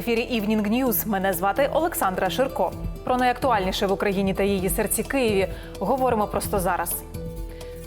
Ефірі Evening News. Мене звати Олександра Ширко. Про найактуальніше в Україні та її серці Києві говоримо просто зараз.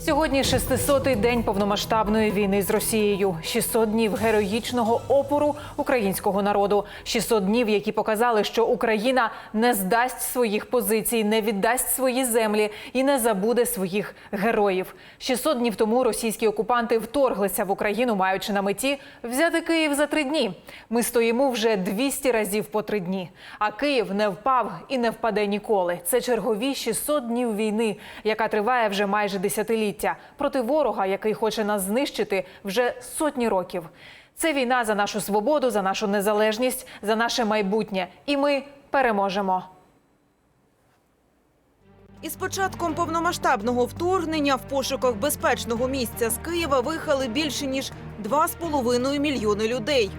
Сьогодні 600-й день повномасштабної війни з Росією. 600 днів героїчного опору українського народу. 600 днів, які показали, що Україна не здасть своїх позицій, не віддасть свої землі і не забуде своїх героїв. 600 днів тому російські окупанти вторглися в Україну, маючи на меті взяти Київ за три дні. Ми стоїмо вже 200 разів по три дні. А Київ не впав і не впаде ніколи. Це чергові 600 днів війни, яка триває вже майже десятиліття проти ворога, який хоче нас знищити вже сотні років. Це війна за нашу свободу, за нашу незалежність, за наше майбутнє. І ми переможемо. Із початком повномасштабного вторгнення в пошуках безпечного місця з Києва виїхали більше ніж 2,5 мільйони людей.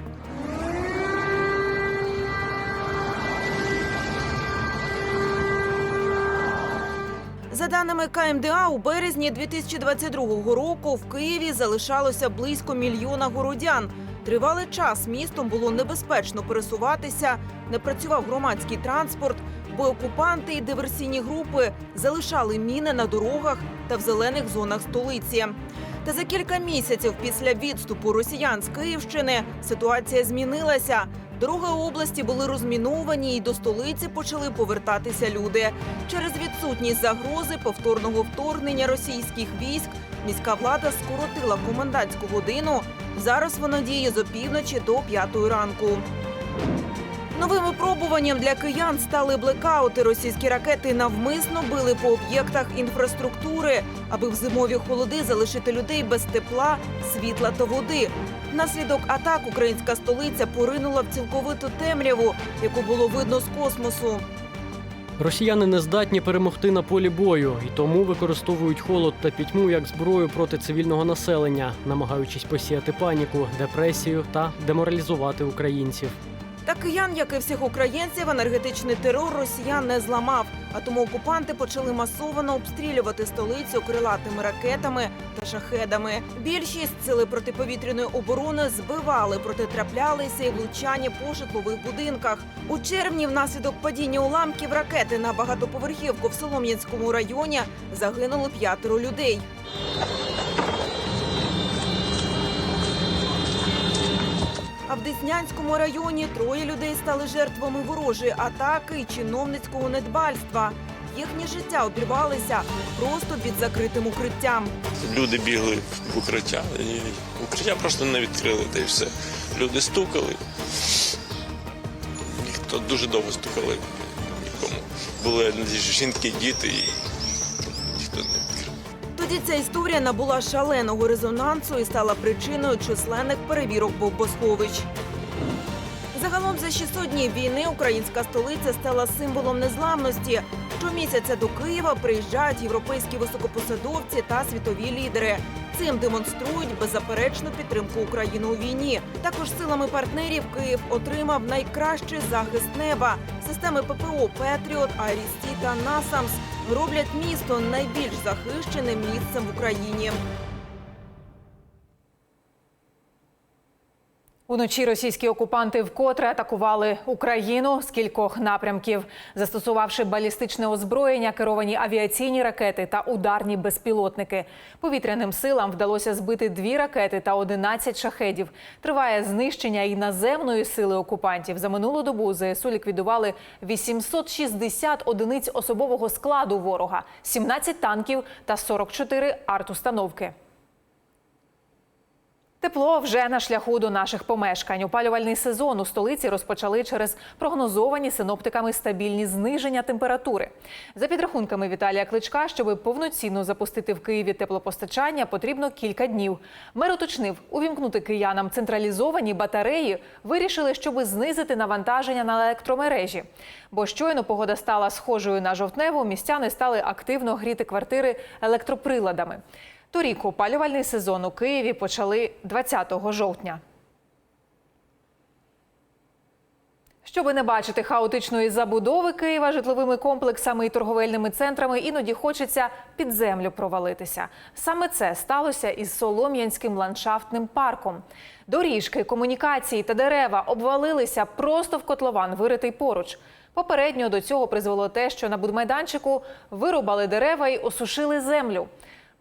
За даними КМДА, у березні 2022 року в Києві залишалося близько мільйона городян. Тривалий час містом було небезпечно пересуватися, не працював громадський транспорт, бо окупанти і диверсійні групи залишали міни на дорогах та в зелених зонах столиці. Та за кілька місяців після відступу росіян з Київщини ситуація змінилася. Дороги області були розміновані, і до столиці почали повертатися люди. Через відсутність загрози повторного вторгнення російських військ міська влада скоротила комендантську годину. Зараз вона діє з опівночі до п'ятої ранку. Новим випробуванням для киян стали блекаути. Російські ракети навмисно били по об'єктах інфраструктури, аби в зимові холоди залишити людей без тепла, світла та води. Внаслідок атак українська столиця поринула в цілковиту темряву, яку було видно з космосу. Росіяни не здатні перемогти на полі бою і тому використовують холод та пітьму як зброю проти цивільного населення, намагаючись посіяти паніку, депресію та деморалізувати українців. Киян, як і всіх українців, енергетичний терор росіян не зламав. А тому окупанти почали масово обстрілювати столицю крилатими ракетами та шахедами. Більшість сили протиповітряної оборони збивали, проте траплялися і влучання по житлових будинках. У червні, внаслідок падіння уламків ракети на багатоповерхівку в Солом'янському районі загинуло п'ятеро людей. А в Деснянському районі троє людей стали жертвами ворожої атаки і чиновницького недбальства. Їхнє життя обірвалися просто під закритим укриттям. Люди бігли в укриття, і укриття просто не відкрили, та й все. Люди стукали. Ніхто дуже довго стукали. Нікому. Були жінки, діти. Тоді ця історія набула шаленого резонансу і стала причиною численних перевірок бомбосховищ. Загалом за 600 днів війни українська столиця стала символом незламності. Щомісяця до Києва приїжджають європейські високопосадовці та світові лідери. Цим демонструють беззаперечну підтримку України у війні. Також силами партнерів Київ отримав найкращий захист неба. Системи ППО Петріот, Айрісті та Насамс роблять місто найбільш захищеним місцем в Україні. Уночі російські окупанти вкотре атакували Україну з кількох напрямків, застосувавши балістичне озброєння, керовані авіаційні ракети та ударні безпілотники. Повітряним силам вдалося збити дві ракети та 11 шахедів. Триває знищення і наземної сили окупантів. За минулу добу ЗСУ ліквідували 860 одиниць особового складу ворога, 17 танків та 44 артустановки. Тепло вже на шляху до наших помешкань. Опалювальний сезон у столиці розпочали через прогнозовані синоптиками стабільні зниження температури. За підрахунками Віталія Кличка, щоб повноцінно запустити в Києві теплопостачання, потрібно кілька днів. Мер уточнив, увімкнути киянам централізовані батареї вирішили, щоб знизити навантаження на електромережі. Бо щойно погода стала схожою на жовтневу, містяни стали активно гріти квартири електроприладами. Торік опалювальний сезон у Києві почали 20 жовтня. Щоби не бачити хаотичної забудови Києва житловими комплексами і торговельними центрами, іноді хочеться під землю провалитися. Саме це сталося із Солом'янським ландшафтним парком. Доріжки, комунікації та дерева обвалилися просто в котлован, виритий поруч. Попередньо до цього призвело те, що на будмайданчику вирубали дерева і осушили землю.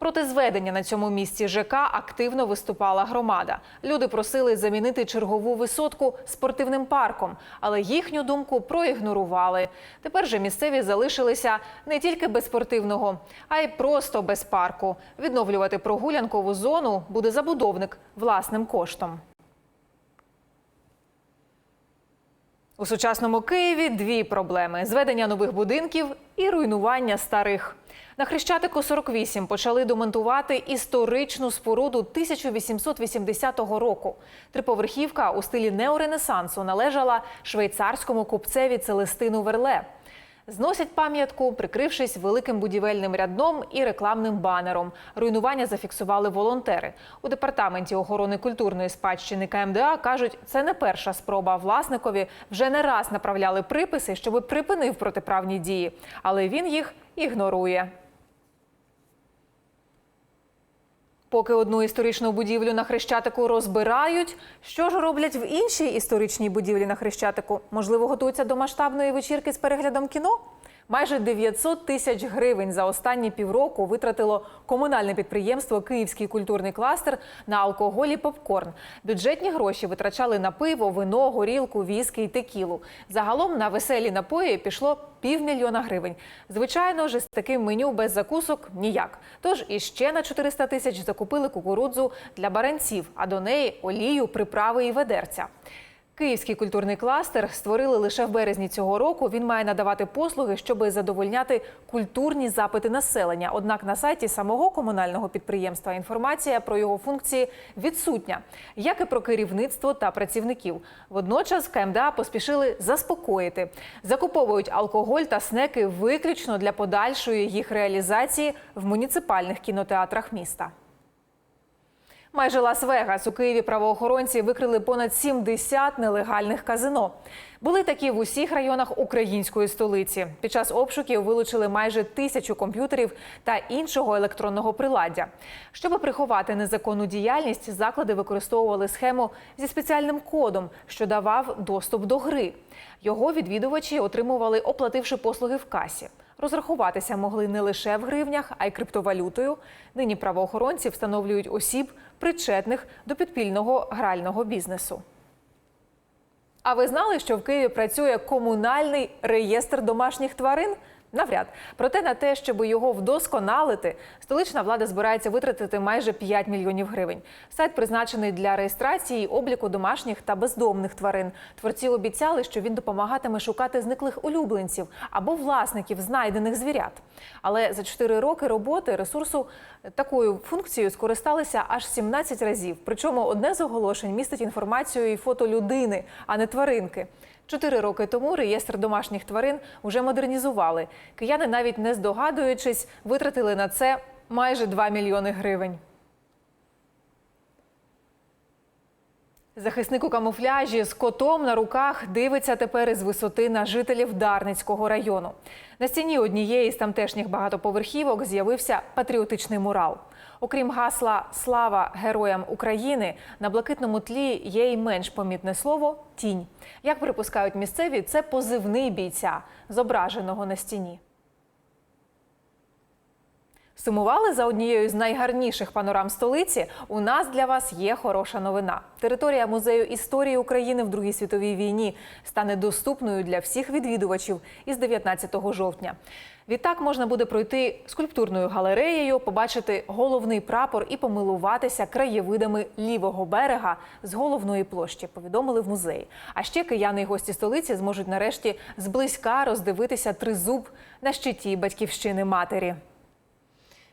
Проти зведення на цьому місці ЖК активно виступала громада. Люди просили замінити чергову висотку спортивним парком, але їхню думку проігнорували. Тепер же місцеві залишилися не тільки без спортивного, а й просто без парку. Відновлювати прогулянкову зону буде забудовник власним коштом. У сучасному Києві дві проблеми: зведення нових будинків і руйнування старих. На Хрещатику 48 почали демонтувати історичну споруду 1880 року. Триповерхівка у стилі неоренесансу належала швейцарському купцеві Целестину Верле. Зносять пам'ятку, прикрившись великим будівельним рядном і рекламним банером. Руйнування зафіксували волонтери. У департаменті охорони культурної спадщини КМДА кажуть, це не перша спроба. Власникові вже не раз направляли приписи, щоби припинив протиправні дії, але він їх ігнорує. Поки одну історичну будівлю на Хрещатику розбирають, що ж роблять в іншій історичній будівлі на Хрещатику? Можливо, готуються до масштабної вечірки з переглядом кіно? Майже 900 тисяч гривень за останні півроку витратило комунальне підприємство Київський культурний кластер на алкоголь і попкорн. Бюджетні гроші витрачали на пиво, вино, горілку, віскі і текілу. Загалом на веселі напої пішло півмільйона гривень. Звичайно ж, з таким меню без закусок ніяк. Тож іще на 400 тисяч закупили кукурудзу для баранців, а до неї олію, приправи і ведерця. Київський культурний кластер створили лише в березні цього року. Він має надавати послуги, щоб задовольняти культурні запити населення. Однак на сайті самого комунального підприємства інформація про його функції відсутня, як і про керівництво та працівників. Водночас КМДА поспішили заспокоїти. Закуповують алкоголь та снеки виключно для подальшої їх реалізації в муніципальних кінотеатрах міста. Майже Лас-Вегас у Києві правоохоронці викрили понад 70 нелегальних казино. Були такі в усіх районах української столиці. Під час обшуків вилучили майже тисячу комп'ютерів та іншого електронного приладдя. Щоб приховати незаконну діяльність, заклади використовували схему зі спеціальним кодом, що давав доступ до гри. Його відвідувачі отримували, оплативши послуги в касі. Розрахуватися могли не лише в гривнях, а й криптовалютою. Нині правоохоронці встановлюють осіб, причетних до підпільного грального бізнесу. А ви знали, що в Києві працює комунальний реєстр домашніх тварин? Навряд. Проте на те, щоб його вдосконалити, столична влада збирається витратити майже 5 мільйонів гривень. Сайт призначений для реєстрації обліку домашніх та бездомних тварин. Творці обіцяли, що він допомагатиме шукати зниклих улюбленців або власників знайдених звірят. Але за 4 роки роботи ресурсу такою функцією скористалися аж 17 разів. Причому одне з оголошень містить інформацію і фото людини, а не тваринки. Чотири роки тому реєстр домашніх тварин уже модернізували. Кияни, навіть не здогадуючись, витратили на це майже 2 мільйони гривень. Захисник у камуфляжі з котом на руках дивиться тепер із висоти на жителів Дарницького району. На стіні однієї з тамтешніх багатоповерхівок з'явився патріотичний мурал. Окрім гасла Слава героям України на блакитному тлі є й менш помітне слово тінь. Як припускають місцеві, це позивний бійця, зображеного на стіні. Сумували за однією з найгарніших панорам столиці. У нас для вас є хороша новина. Територія музею історії України в Другій світовій війні стане доступною для всіх відвідувачів із 19 жовтня. Відтак можна буде пройти скульптурною галереєю, побачити головний прапор і помилуватися краєвидами лівого берега з головної площі. Повідомили в музеї. А ще кияни і гості столиці зможуть нарешті зблизька роздивитися тризуб на щиті батьківщини матері.